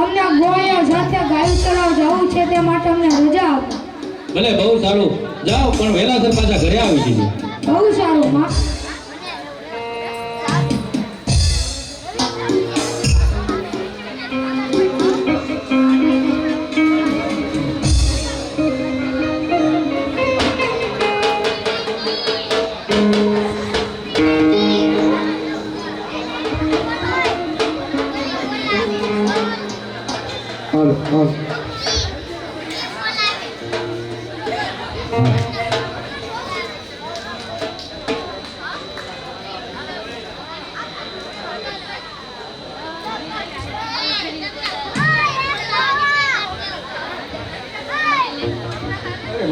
અમને ગોયા સાથે ગાયું ચરાવ જવું છે તે માટે અમને રજા આપો. ભલે બહુ સારું. જાઓ પણ વહેલાસર પાછા ઘરે આવી જજો બહુ સારું માં.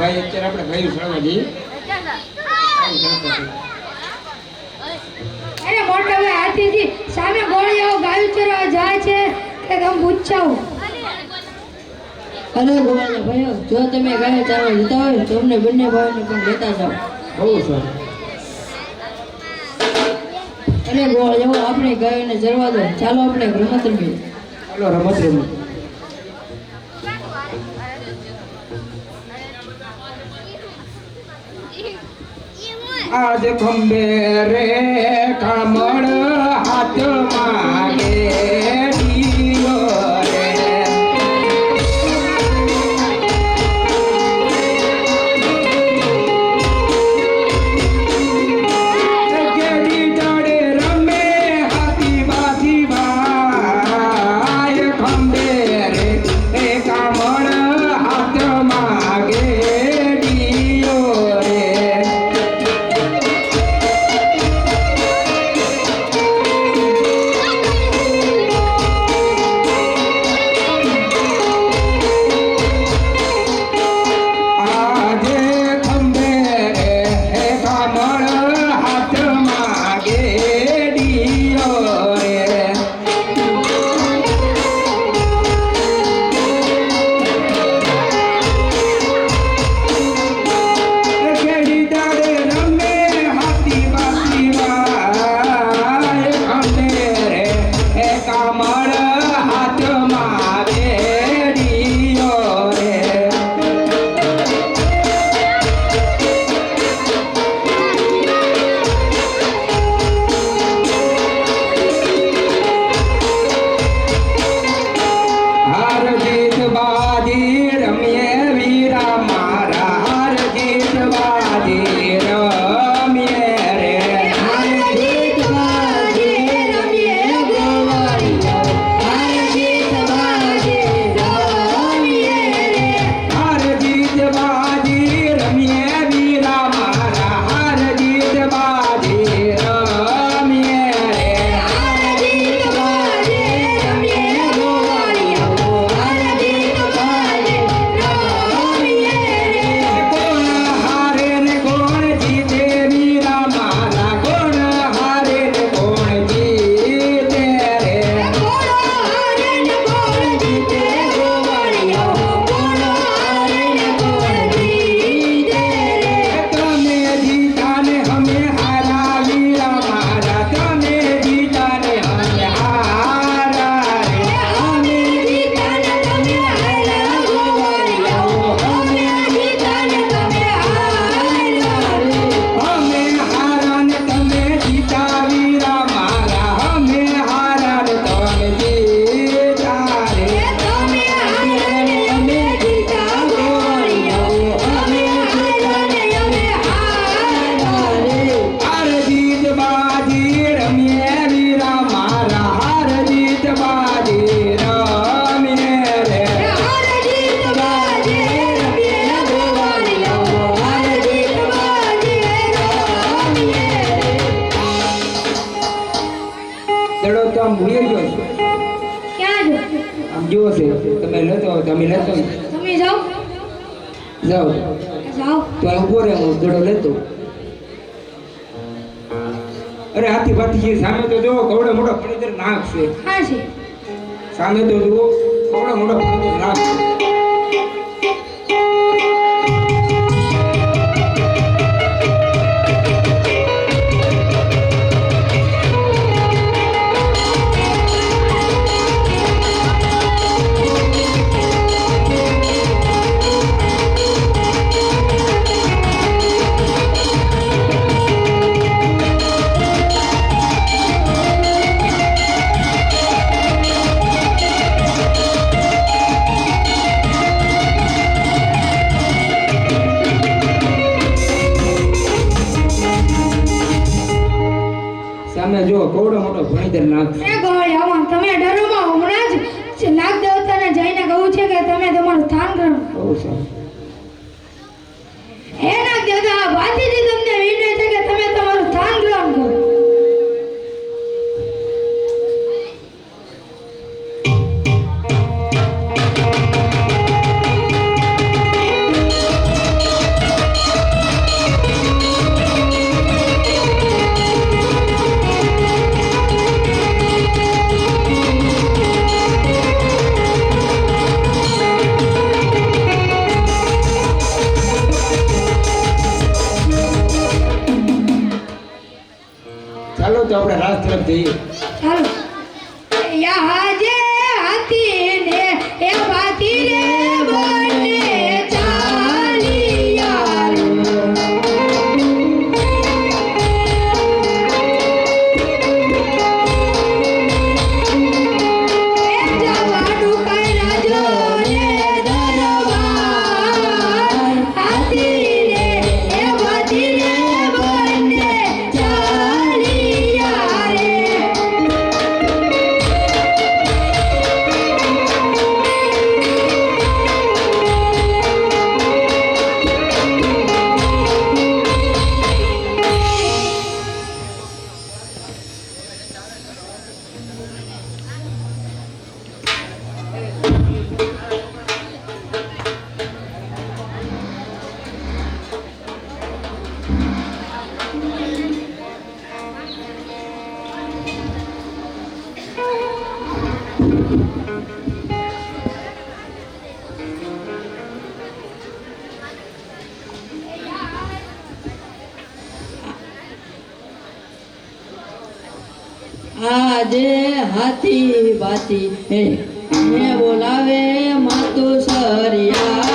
ભાઈ અત્યારે આપણે ગયું સળવા જઈએ. અરે મોટા ભાઈ હાથીજી સામે ગોળીઓ ગાયું ચરાવ જાય છે કે તમે પૂછાવો? અરે ગોવાળિયા ભાઈઓ જો તમે ગાય ચારવા જતા હોય તો અમને બંને ભાઈઓને પણ લેતા જાઓ. બહુ સારું. અરે ગોવાળિયાઓ આપણે ગાયોને ચરવા દો. ચાલો આપણે રમત રમીએ. ચાલો રમત રમી આજ ખંભે રે કમળ હાથ માગે આમ ભૂલી ગયો ક્યાં જો આમ જુઓ છે તમે લેતો તમે લેતો. તમે જાઓ. જાઓ. જાઓ. તો આ ઊભો રહે હું દડો લેતો. અરે હાથી ભાથી જે સામે તો જુઓ કવડો મોટો ફણીધર નાક છે. હા છે. સામે તો જુઓ કવડો મોટો ફણીધર નાક છે. કોવડો મોટો ભણીધર નાગ એ ગોળિયા તમે ડરોમાં હમણાં જ નાગ દેવતાને જઈને કહું છે કે તમે તમારું સ્થાન કરો. બહુ સારું હે નાગ દેવતા આ ચાલો તો આજે હાથી બાતી ને બોલાવે માતુ સરિયા.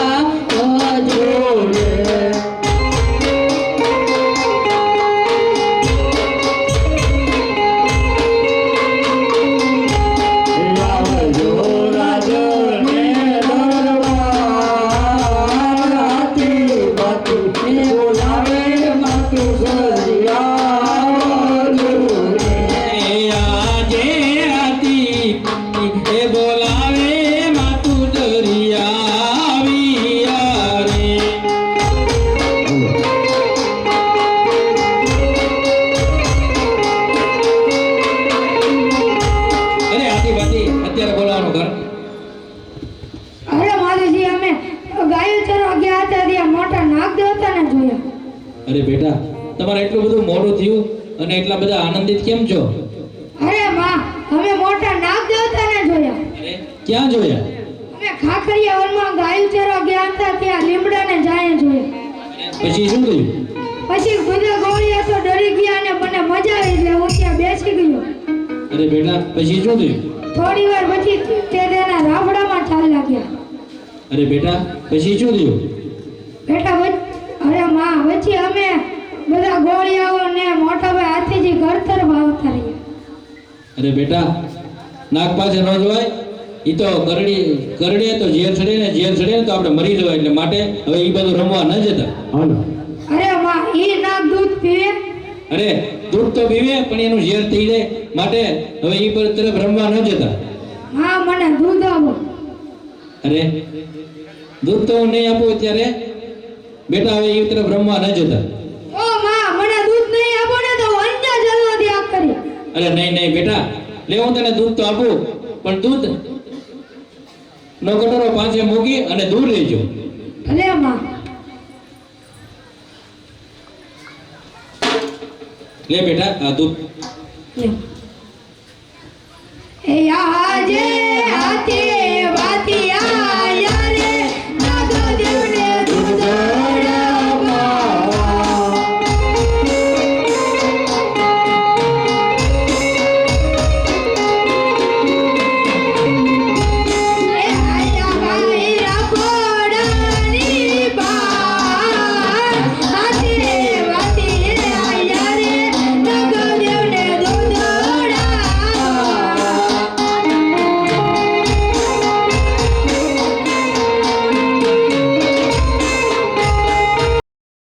અરે બેટા તમારે એટલું બધું મોડું થયું અને એટલા બધા આનંદિત કેમ છો? અરે માં અમે મોટા નાગ દેવતાને જોયા. અરે ક્યાં જોયા? અમે ખાખરિયા વનમાં ગાયું ચરવા ગયા હતા ત્યાં લીમડાને જાય જોયા. પછી શું થયું પછી બધા ગોળિયા તો ડરી ગયા અને મને મજા આવી એટલે હું ત્યાં બેસી ગયો. અરે બેટા પછી શું થયું? થોડી વાર પછી તે તેના રાફડામાં ચાલ્યા લાગ્યા. અરે બેટા પછી શું થયું? બેટા પછી અમે બધા ગોળિયાઓ ને મોટા ભાઈ હાથીજી ઘર તરફ આવતા રહ્યા અરે બેટા નાગ પાસે ન જવાય. એ તો કરડી કરડીએ તો ઝેર ચડે ને ઝેર ચડે ને તો આપણે મરી જવાય એટલે માટે હવે એ બધું રમવા ન જતા. અરે માં એ નાક દૂધ પીવે? અરે દૂધ તો પીવે પણ એનું ઝેર થઈ જાય. માટે હવે એ પર તરફ રમવા ન જતા. હા મને દૂધ આવો અરે દૂધ તો હું નહીં આપું અત્યારે. બેટા હવે એ તરફ રમવા ન જતા. ઓ માં મને દૂધ નહીં આપો ને તો અન્ય જલનો ત્યાગ કરી. અરે નહીં નહીં બેટા. લે હું તને દૂધ તો આપું પણ દૂધ નો કટોરો પાંચે મૂકી અને દૂર લેજો. ભલે માં. લે બેટા આ દૂધ. લે. એ આજે